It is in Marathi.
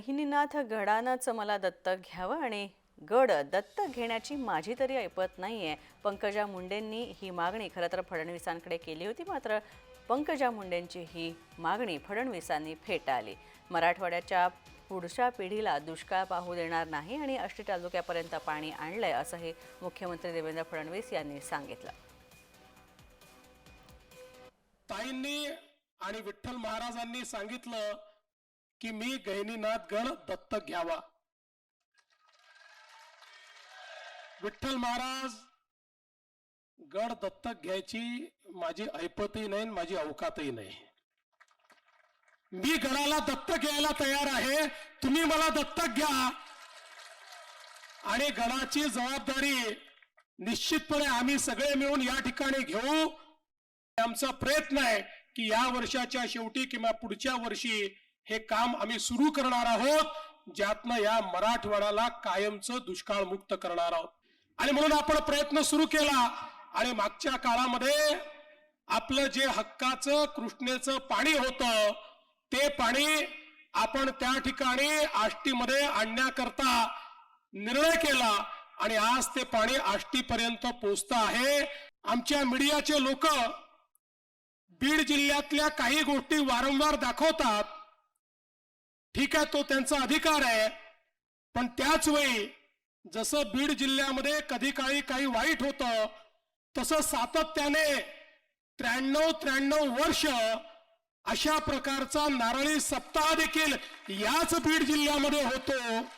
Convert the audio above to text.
गहिनीनाथ गडानंच मला दत्तक घ्यावं आणि गड दत्तक घेण्याची माझी तरी ऐपत नाहीये. पंकजा मुंडेंनी ही मागणी खरं तर फडणवीसांकडे केली होती मात्र पंकजा मुंडेंची ही मागणी फडणवीसांनी फेटाळली. मराठवाड्याच्या पुढच्या पिढीला दुष्काळ पाहू देणार नाही आणि अष्टी तालुक्यापर्यंत पाणी आणलंय असंही मुख्यमंत्री देवेंद्र फडणवीस यांनी सांगितलं. ताईंनी आणि विठ्ठल महाराजांनी सांगितलं की मी गहिनीनाथ गण दत्तक घ्यावा. विठ्ठल महाराज गड दत्तक घ्यायची माझी ऐपतही नाही माझी अवकातही नाही. मी गडाला दत्तक घ्यायला तयार आहे तुम्ही मला दत्तक घ्या. आणि गडाची जबाबदारी निश्चितपणे आम्ही सगळे मिळून या ठिकाणी घेऊ. आमचा प्रयत्न आहे की या वर्षाच्या शेवटी किंवा पुढच्या वर्षी हे काम आम्ही सुरू करणार आहोत ज्यातनं या मराठवाड्याला कायमचं दुष्काळ मुक्त करणार आहोत. आणि म्हणून आपण प्रयत्न सुरू केला. आणि मागच्या काळामध्ये आपलं जे हक्काचं कृष्णेचं पाणी होतं ते पाणी आपण त्या ठिकाणी आष्टीमध्ये आणण्याकरता निर्णय केला. आणि आज ते पाणी आष्टीपर्यंत पोहोचतं आहे. आमच्या मीडियाचे लोक बीड जिल्ह्यातल्या काही गोष्टी वारंवार दाखवतात. ठीक आहे तो त्यांचा अधिकार आहे. पण त्याच वेळी जसं बीड जिल्ह्यामध्ये कधी काळी काही वाईट होतं तसं सातत्याने त्र्याण्णव त्र्याण्णव वर्ष अशा प्रकारचा नारळी सप्ताह देखील याच बीड जिल्ह्यामध्ये होतो.